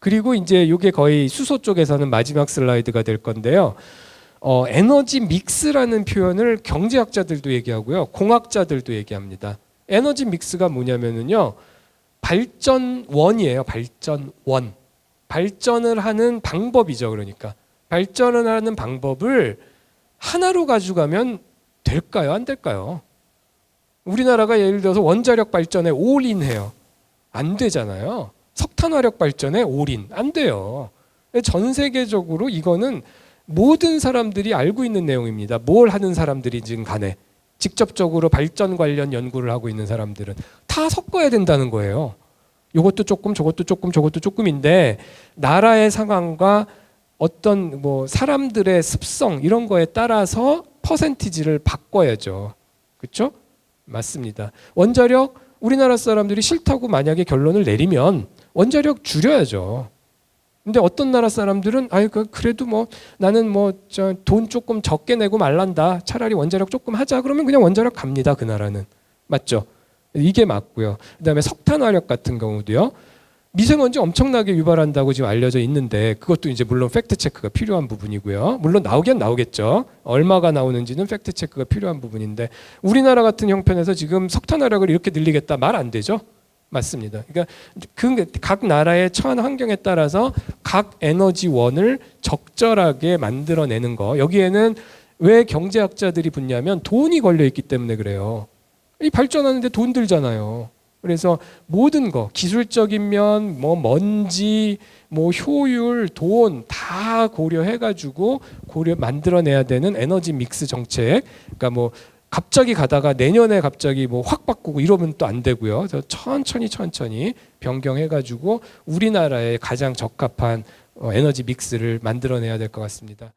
그리고 이제 이게 거의 수소 쪽에서는 마지막 슬라이드가 될 건데요. 어, 에너지 믹스라는 표현을 경제학자들도 얘기하고요. 공학자들도 얘기합니다. 에너지 믹스가 뭐냐면은요. 발전원이에요. 발전원. 발전을 하는 방법이죠. 그러니까 발전을 하는 방법을 하나로 가져가면 될까요? 안 될까요? 우리나라가 예를 들어서 원자력 발전에 올인해요. 안 되잖아요. 석탄 화력 발전에 올인 안 돼요. 전 세계적으로 이거는 모든 사람들이 알고 있는 내용입니다. 뭘 하는 사람들이든 간에 직접적으로 발전 관련 연구를 하고 있는 사람들은 다 섞어야 된다는 거예요. 이것도 조금 저것도 조금 저것도 조금인데 나라의 상황과 어떤 뭐 사람들의 습성 이런 거에 따라서 퍼센티지를 바꿔야죠. 그렇죠? 맞습니다. 원자력 우리나라 사람들이 싫다고 만약에 결론을 내리면 원자력 줄여야죠. 근데 어떤 나라 사람들은 아이 그 그래도 뭐 나는 뭐저돈 조금 적게 내고 말란다. 차라리 원자력 조금 하자. 그러면 그냥 원자력 갑니다. 그 나라는. 맞죠? 이게 맞고요. 그다음에 석탄 화력 같은 경우도요. 미세먼지 엄청나게 유발한다고 지금 알려져 있는데 그것도 이제 물론 팩트 체크가 필요한 부분이고요. 물론 나오긴 나오겠죠. 얼마가 나오는지는 팩트 체크가 필요한 부분인데 우리나라 같은 형편에서 지금 석탄 화력을 이렇게 늘리겠다 말 안 되죠. 맞습니다. 그러니까 그 각 나라의 처한 환경에 따라서 각 에너지원을 적절하게 만들어내는 거 여기에는 왜 경제학자들이 붙냐면 돈이 걸려 있기 때문에 그래요. 이 발전하는데 돈 들잖아요. 그래서 모든 거 기술적인 면, 뭐 먼지, 뭐 효율, 돈 다 고려해 가지고 고려 만들어내야 되는 에너지 믹스 정책. 그러니까 뭐 갑자기 가다가 내년에 갑자기 뭐 확 바꾸고 이러면 또 안 되고요. 천천히 천천히 변경해 가지고 우리나라에 가장 적합한 어, 에너지 믹스를 만들어내야 될 것 같습니다.